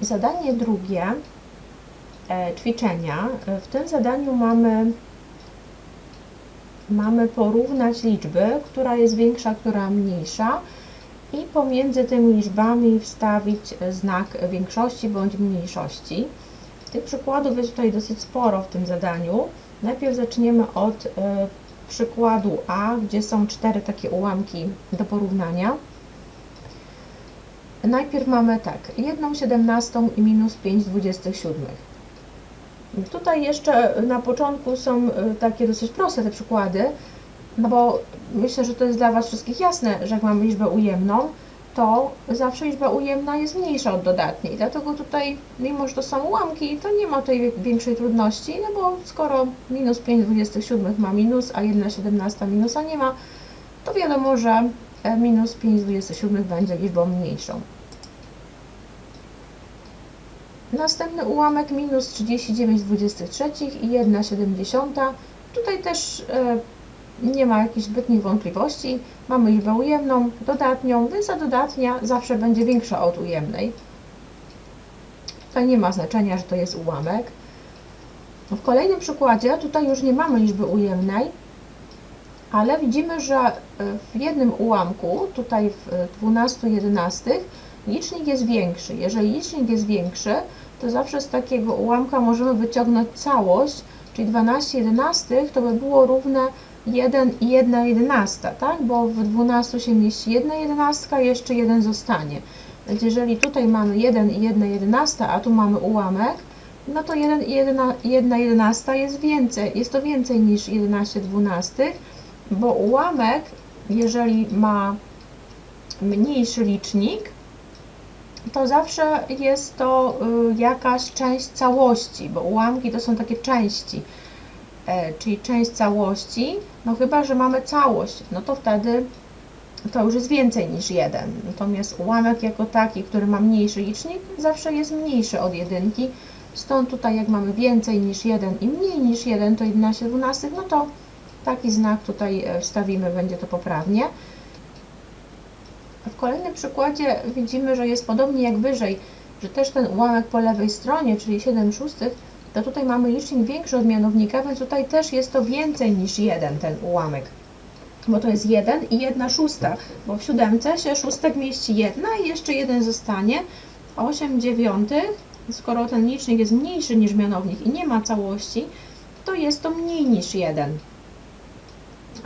Zadanie drugie e, ćwiczenia. W tym zadaniu mamy, mamy porównać liczby, która jest większa, która mniejsza i pomiędzy tymi liczbami wstawić znak większości bądź mniejszości. Tych przykładów jest tutaj dosyć sporo w tym zadaniu. Najpierw zaczniemy od e, przykładu A, gdzie są cztery takie ułamki do porównania. Najpierw mamy tak, 1 siedemnastą i minus 5 dwudziestych siódmych. Tutaj jeszcze na początku są e, takie dosyć proste te przykłady, no bo myślę, że to jest dla Was wszystkich jasne, że jak mamy liczbę ujemną, to zawsze liczba ujemna jest mniejsza od dodatniej. Dlatego tutaj, mimo że to są ułamki, to nie ma tutaj większej trudności, no bo skoro minus 5 27 ma minus, a 1 17 minusa nie ma, to wiadomo, że minus 5 27 będzie liczbą mniejszą. Następny ułamek minus 39 23 i 1 70. Tutaj też e, nie ma jakichś zbytnich wątpliwości. Mamy liczbę ujemną, dodatnią, więc ta dodatnia zawsze będzie większa od ujemnej. Tutaj nie ma znaczenia, że to jest ułamek. W kolejnym przykładzie tutaj już nie mamy liczby ujemnej, ale widzimy, że e, w jednym ułamku, tutaj w 12 jedenastych, licznik jest większy. Jeżeli licznik jest większy, to zawsze z takiego ułamka możemy wyciągnąć całość, czyli 12 jedenastych to by było równe 1 i 1 jedenasta, tak? Bo w 12 się mieści 1 jedenastka, jeszcze 1 zostanie. Więc jeżeli tutaj mamy 1 i 1 jedenasta, a tu mamy ułamek, no to 1 i 1 jedenasta jest więcej, jest to więcej niż 11 dwunastych, bo ułamek, jeżeli ma mniejszy licznik, to zawsze jest to y, jakaś część całości, bo ułamki to są takie części, e, czyli część całości, no chyba, że mamy całość, no to wtedy to już jest więcej niż jeden. Natomiast ułamek jako taki, który ma mniejszy licznik, zawsze jest mniejszy od jedynki. Stąd tutaj jak mamy więcej niż 1 i mniej niż 1, to 11 dwunastych, no to taki znak tutaj e, wstawimy, będzie to poprawnie. W kolejnym przykładzie widzimy, że jest podobnie jak wyżej, że też ten ułamek po lewej stronie, czyli 7 szóstych, to tutaj mamy licznik większy od mianownika, więc tutaj też jest to więcej niż 1 ten ułamek. Bo to jest 1 i 1 szósta, bo w siódemce się szóstek mieści 1 i jeszcze 1 zostanie. 8 dziewiątych, skoro ten licznik jest mniejszy niż mianownik i nie ma całości, to jest to mniej niż 1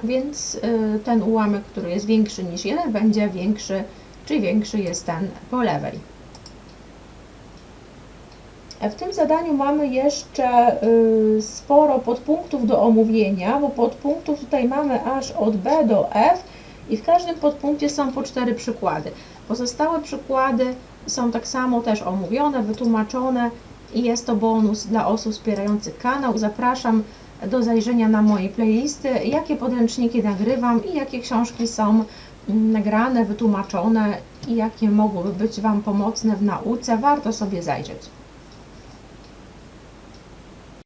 więc y, ten ułamek, który jest większy niż 1, będzie większy, czy większy jest ten po lewej. E, W tym zadaniu mamy jeszcze y, sporo podpunktów do omówienia, bo podpunktów tutaj mamy aż od B do F i w każdym podpunkcie są po cztery przykłady. Pozostałe przykłady są tak samo też omówione, wytłumaczone i jest to bonus dla osób wspierających kanał. Zapraszam do zajrzenia na moje playlisty, jakie podręczniki nagrywam i jakie książki są mm, nagrane, wytłumaczone i jakie mogłyby być Wam pomocne w nauce. Warto sobie zajrzeć.